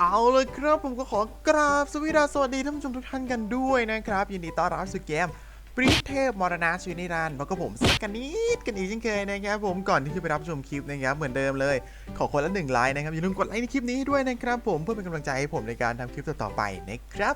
เอาเลยครับผมก็ขอกราบสวีดัสวัสดีท่านผู้ชมทุกท่านกันด้วยนะครับ ยินดีต้อนรับสู่เกมปริเทพมรณะชีวินิรันดร์แล้วก็ผมสักกันนิดกันอีกเช่นเคยนะครับผมก่อนที่จะไปรับชมคลิปนะครับเหมือนเดิมเลย ขอคนละหนึ่งไลค์นะครับอย่าลืมกดไลค์ในคลิปนี้ด้วยนะครับผมเพื่อเป็นกำลังใจให้ผมในการทำคลิปต่อๆไปนะครับ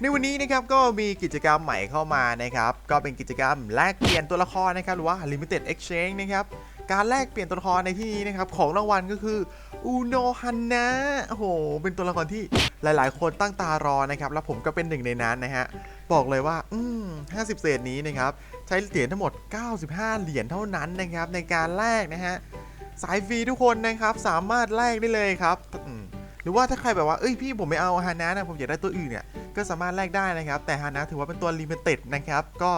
ในวันนี้นะครับก็มีกิจกรรมใหม่เข้ามานะครับก็เป็นกิจกรรมแลกเปลี่ยนตัวละครนะครับหรือว่า limited exchange นะครับ การแลกเปลี่ยนตัวละครในที่นี้นะครับของรางวัลก็คืออูโนฮันนะโอ้โหเป็นตัวละครที่หลาย ๆ คนตั้งตารอนะครับแล้วผมก็เป็นหนึ่งในนั้นนะฮะบอกเลยว่า อืม50เศษนี้นะครับใช้เหรียญทั้งหมด 95 เหรียญเท่านั้นนะครับในการแลกนะฮะสายฟรีทุกคนนะครับสามารถแลกได้เลยครับหรือว่าถ้าใครแบบว่าเอ้ยพี่ผมไม่เอาฮานะนะผมอยากได้ตัวอื่นเนี่ยก็สามารถแลกได้นะครับ แต่ฮานะถือว่าเป็นตัวลิมิเต็ดนะครับ ก็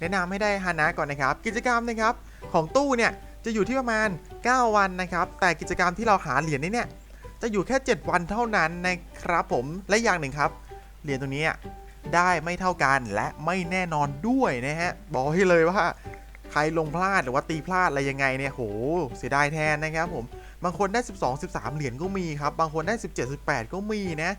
แนะนำให้ได้ฮานะก่อนนะครับ กิจกรรมนะครับของตู้เนี่ย จะอยู่ที่ประมาณ 9 วันนะครับ แต่กิจกรรมที่เราหาเหรียญนี้เนี่ย จะอยู่แค่ 7 วันเท่านั้นนะครับผม และอย่างหนึ่งครับ เหรียญตัวนี้ได้ไม่เท่ากันและไม่แน่นอนด้วยนะฮะ บอกให้เลยว่าใครลงพลาดหรือว่าตีพลาดอะไรยังไงเนี่ยโห เสียดายแทนนะครับผม บางคนได้ 12 13 เหรียญก็มีครับ บางคนได้ 17 18 ก็มีนะ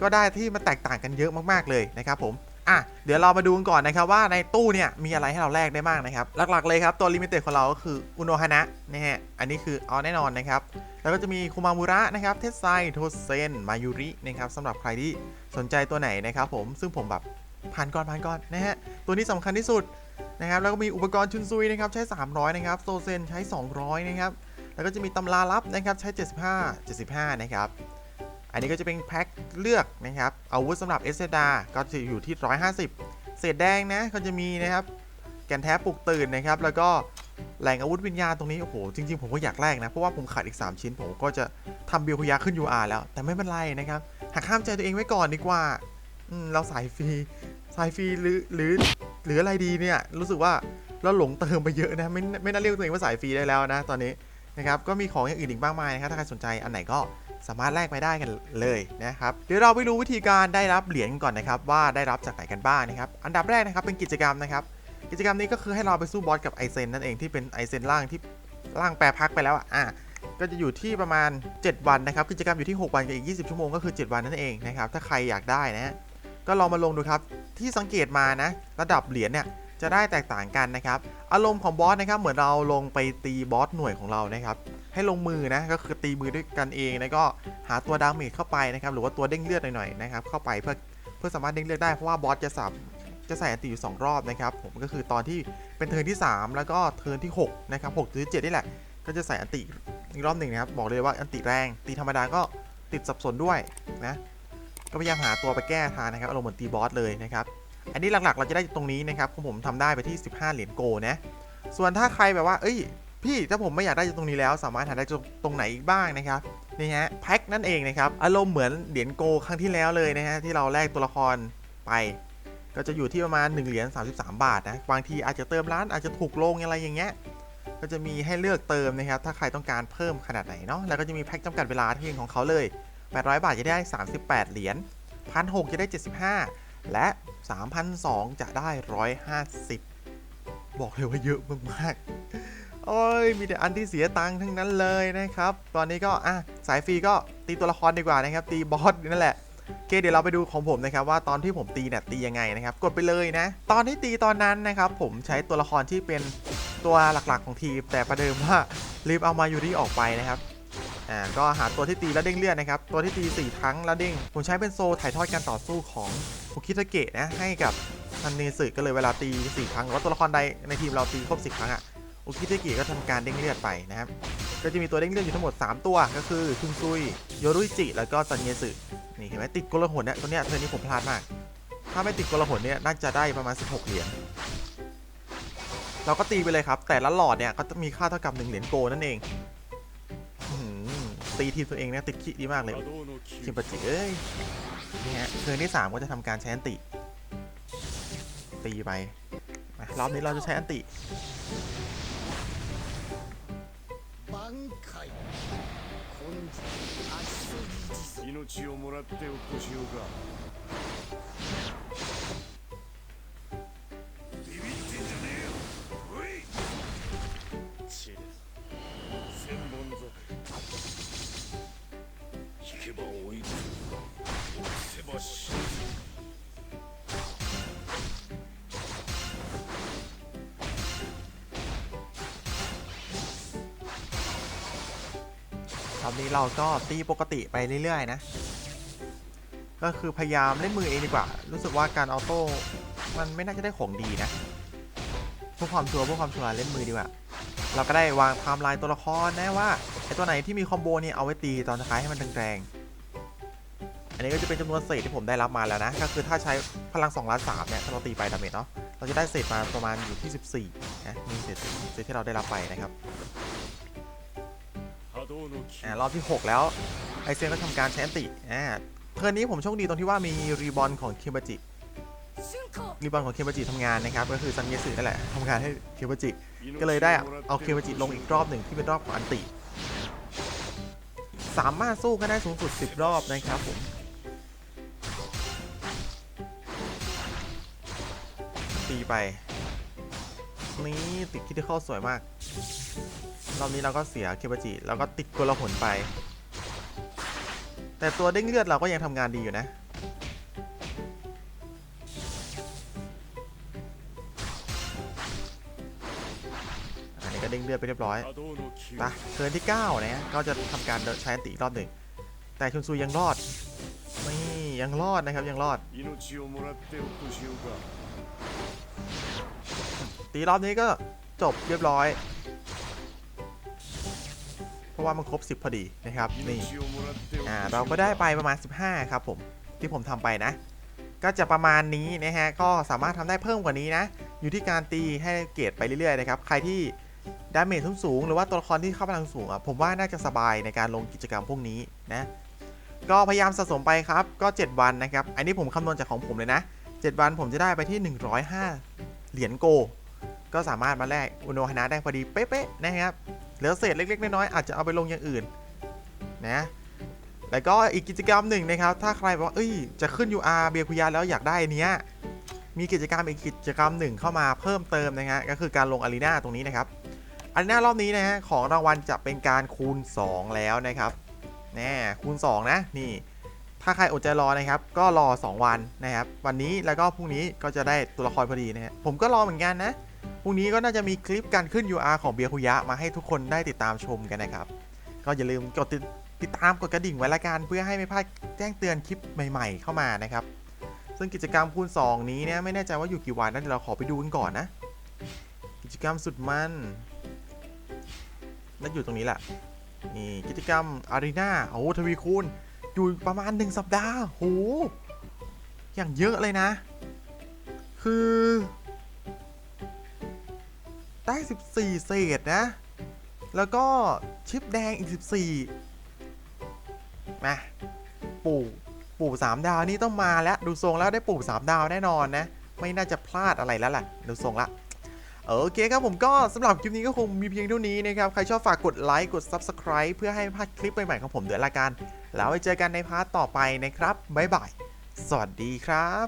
ก็ได้ที่มันแตกต่างกันเยอะมากๆเลยนะครับผม อะเดี๋ยวเรามาดูกันก่อนนะครับว่าในตู้เนี่ยมีอะไรให้เราแลกได้บ้างนะครับ หลักๆเลยครับตัวลิมิเต็ดของเราก็คืออุโนฮานะนะฮะอันนี้คือเอาแน่นอนนะครับ แล้วก็จะมีคุมามุระนะครับเทสไซโทเซนมายุรินะครับสำหรับใครที่สนใจตัวไหนนะครับผมซึ่งผมแบบผ่านก่อนผ่านก่อนนะฮะตัวนี้สำคัญที่สุดนะครับแล้วก็มีอุปกรณ์ชุนซุยนะครับใช้ 300 นะครับโซเซนใช้ 200 นะครับแล้วก็จะมีตำราลับนะครับใช้ 75 75 นะครับ อันนี้ก็จะเป็นแพ็คเลือกนะครับอาวุธสำหรับเอสเซดาก็จะอยู่ที่ 150 เศษแดงนะก็จะมีนะครับแกนแท้ปลุกตื่นนะครับ แล้วก็แหล่งอาวุธวิญญาณตรงนี้ โอ้โห จริง ๆ ผมก็อยากแลกนะ เพราะว่าผมขาดอีก 3 ชิ้น ผมก็จะทำเบียคุยาขึ้น UR แล้ว แต่ไม่เป็นไรนะครับหักห้ามใจตัวเองไว้ก่อนดีกว่าเราสายฟรีสายฟรีหรือหรือหรืออะไรดีเนี่ย รู้สึกว่าเราหลงเติมไปเยอะนะ ไม่ไม่น่าเรียกตัวเองว่าสายฟรีได้แล้วนะ ตอนนี้นะครับ ก็มีของอย่างอื่นอีกมากมายนะครับ ถ้าใครสนใจอันไหนก็ สามารถแลกไปได้กันเลยนะครับเดี๋ยวเราไปดูวิธีการได้รับเหรียญก่อนนะครับ ว่าได้รับจากไหนกันบ้างนะครับ อันดับแรกนะครับเป็นกิจกรรมนะครับ กิจกรรมนี้ก็คือให้เราไปสู้บอสกับไอเซนนั่นเองที่เป็นไอเซนล่างที่ล่างแปรพักไปแล้วอะอะก็จะอยู่ที่ประมาณ 7 วันนะครับ กิจกรรมอยู่ที่ 6 วันกับอีก 20 ชั่วโมงก็คือ 7 วันนั่นเองนะครับ ถ้าใครอยากได้นะก็ลองมาลงดูครับ ที่สังเกตมานะ ระดับเหรียญเนี่ยจะได้แตกต่างกันนะครับ อารมณ์ของบอสนะครับ เหมือนเราลงไปตีบอสหน่วยของเรานะครับ ให้ลงมือนะก็คือตีมือด้วยกันเองแล้วก็หาตัวดาเมจเข้าไปนะครับหรือว่าตัวเด้งเลือดหน่อยๆนะครับเข้าไปเพื่อเพื่อสามารถเด้งเลือดได้เพราะว่าบอสจะสับจะใส่อันติอยู่ 2 รอบนะครับผมก็คือตอนที่เป็นเทิร์นที่ 3 แล้วก็เทิร์นที่6นะครับ6หรือ7นี่แหละ ก็จะใส่อันติอีกรอบหนึ่งนะครับบอกเลยว่าอันติแรงตีธรรมดาก็ติดสับสนด้วยนะก็พยายามหาตัวไปแก้ทางนะครับอารมณ์เหมือนตีบอสเลยนะครับอันนี้หลักๆ เราจะได้ตรงนี้นะครับผมทำได้ไปที่ 15 เหรียญโกนะส่วนถ้าใครแบบว่า เอ้ย พี่ถ้าผมไม่อยากได้ตรงนี้แล้ว สามารถหาได้ตรงไหนอีกบ้างนะครับนี่ฮะแพ็คนั่นเองนะครับอารมณ์เหมือนเหรียญโกครั้งที่แล้วเลยนะฮะที่เราแลกตัวละครไปก็จะอยู่ที่ประมาณ 1 เหรียญ33 บาทนะบางทีอาจจะเติมร้านอาจจะถูกลงอะไรอย่างเงี้ยก็จะมีให้เลือกเติมนะครับ ถ้าใครต้องการเพิ่มขนาดไหนเนาะแล้วก็จะมีแพ็คจำกัดเวลาที่ของเขาเลย 800 บาทจะได้ 38 เหรียญ1,600จะได้ 75 และ3,200จะได้ 150 บอกเลยว่าเยอะมากๆ โอ้ยมีแต่อันที่เสียตังค์ทั้งนั้นเลยนะครับ ตอนนี้ก็อะสายฟรีก็ตีตัวละครดีกว่านะครับ ตีบอสนั่นแหละโอเคเดี๋ยวเราไปดูของผมนะครับว่าตอนที่ผมตีเนี่ยตียังไงนะครับ กดไปเลยนะ ตอนที่ตีตอนนั้นนะครับ ผมใช้ตัวละครที่เป็นตัวหลักๆของทีม แต่ประเดิมว่ารีบเอามายูริออกไปนะครับอ่าก็หาตัวที่ตีแล้วเด้งเลือดนะครับ ตัวที่ตี4ครั้งแล้วเด้ง ผมใช้เป็นโซถ่ายทอดการต่อสู้ของคุคิทาเกะนะให้กับทันเนสึก็เลยเวลาตี4ครั้งหรือว่าตัวละครใดในทีมเราตีครบ10ครั้งอะ โอคิทากะก็ทำการเด้งเลือดไปนะครับ ก็จะมีตัวเด้งเลือดอยู่ทั้งหมด 3 ตัว ก็คือชุนซุย โยรุจิ แล้วก็ตันเนสึนี่เห็นไหมติดกลหนเนี่ยตัวเนี้ยเธอนี้ผมพลาดมาก ถ้าไม่ติดกลหนเนี่ยน่าจะได้ประมาณ 16 เหรียญ เราก็ตีไปเลยครับ แต่ละหลอดเนี่ยก็จะมีค่าเท่ากับ1เหรียญโกนั่นเองตีทีมตัวเองเนี่ยติดขี้ดีมากเลยคิมปะจิเอ้ยนี่ฮะเทิร์นที่ 3 ก็จะทำการใช้อันติ ตีไปรอบนี้เราจะใช้อันติ 回根性足筋命をもらってお越しようか。 คราวนี้เราก็ตีปกติไปเรื่อยๆนะ ก็คือพยายามเล่นมือเองดีกว่า รู้สึกว่าการออโต้มันไม่น่าจะได้ของดีนะพวกความชัวร์พวกความชัวร์เล่นมือดีกว่า เราก็ได้วางไทม์ไลน์ตัวละครนะว่าไอตัวไหนที่มีคอมโบนี่เอาไว้ตีตอนท้ายให้มันแรงๆอันนี้ก็จะเป็นจำนวนเศษที่ผมได้รับมาแล้วนะ ก็คือถ้าใช้พลัง2ล้านสามเนี่ยถ้าเราตีไปดาเมจเนาะเราจะได้เศษมาประมาณอยู่ที่ 14นะมีเศษเศษที่เราได้รับไปนะครับ อ่ารอบที่ 6 แล้ว ไอเซนก็ทำการใช้อันติอ่าเทิร์นนี้ผมโชคดีตรงที่ว่ามีรีบอลของเคมบจิรีบอลของเคมบจิทำงานนะครับ ก็คือซันเยสึนั่นแหละทำงานให้เคมบจิ ก็เลยได้เอาเคมบจิลงอีกรอบหนึ่งที่เป็นรอบของอันติ สามารถสู้กันได้สูงสุด 10 รอบนะครับผมตีไป นี่ติดคิดที่เข้าสวยมาก รอบนี้เราก็เสียเคบจิแล้วก็ติดกุลหนไป แต่ตัวเด้งเลือดเราก็ยังทำงานดีอยู่นะ อันนี้ก็เด้งเลือดไปเรียบร้อยปะเทิร์นที่ 9 นะก็จะทำการใช้อติอีกรอบหนึ่ง แต่ชุนซูยังรอดไม่ยังรอดนะครับยังรอดตีรอบนี้ก็จบเรียบร้อย ราะว่ามันครบ 10 พอดีนะครับนี่อ่าเราก็ได้ไปประมาณ 15 ครับผมที่ผมทำไปนะ ก็จะประมาณนี้นะฮะก็สามารถทำได้เพิ่มกว่านี้นะ อยู่ที่การตีให้เกรดไปเรื่อยๆนะครับใครที่ดาเมจสูงหรือว่าตัวละครที่เข้าพลังสูงอะผมว่าน่าจะสบายในการลงกิจกรรมพวกนี้นะก็พยายามสะสมไปครับก็ 7 วันนะครับอันนี้ผมคำนวณจากของผมเลยนะ 7 วันผมจะได้ไปที่ 105 เหรียญโก ก็สามารถมาแลกอุโนฮนะได้พอดีเป๊ะๆนะครับ เหลือเศษเล็กๆน้อยๆอาจจะเอาไปลงอย่างอื่นนะแล้วก็อีกกิจกรรมหนึ่งนะครับ ถ้าใครบอกว่าเอ้ยจะขึ้น UR เบียคุยาแล้วอยากได้นเนี้ยมีกิจกรรมอีกกิจกรรมหนึ่งเข้ามาเพิ่มเติมนะฮะก็คือการลงอารีนาตรงนี้นะครับอารีนารอบนี้นะฮะของรางวัลจะเป็นการคูณ 2 แล้วนะครับแน่คูณ 2 นะนี่ ถ้าใครอดใจรอนะครับ ก็รอ 2 วันนะครับ วันนี้แล้วก็พรุ่งนี้ก็จะได้ตัวละครพอดีนะฮะผมก็รอเหมือนกันนะ พรุ่งนี้ก็น่าจะมีคลิปการขึ้น UR ของเบียคุยะมาให้ทุกคนได้ติดตามชมกันนะครับ ก็อย่าลืมกดติดตามกดกระดิ่งไว้ละกันเพื่อให้ไม่พลาดแจ้งเตือนคลิปใหม่ๆเข้ามานะครับ ซึ่งกิจกรรมคูณ 2 นี้เนี่ยไม่แน่ใจว่าอยู่กี่วันนะเดี๋ยวเราขอไปดูกันก่อนนะ กิจกรรมสุดมันนั่นอยู่ตรงนี้แหละนี่กิจกรรมอารีนาโอ้ทวีคูณอยู่ประมาณ 1 สัปดาห์โหอย่างเยอะเลยนะ คือ ได้ 14 เศษนะ แล้วก็ชิปแดงอีก 14 มา ปู่ปู่สามดาวนี่ต้องมาแล้ว ดูทรงแล้วได้ปู่สามดาวแน่นอนนะ ไม่น่าจะพลาดอะไรแล้วล่ะ ดูทรงละโอเคครับผมก็สำหรับคลิปนี้ก็คงมีเพียงเท่านี้นะครับ ใครชอบฝากกดไลค์กด Subscribe เพื่อให้พลาดคลิปใหม่ๆของผมด้วยละกัน แล้วไว้เจอกันในพาร์ทต่อไปนะครับบ๊ายบายสวัสดีครับ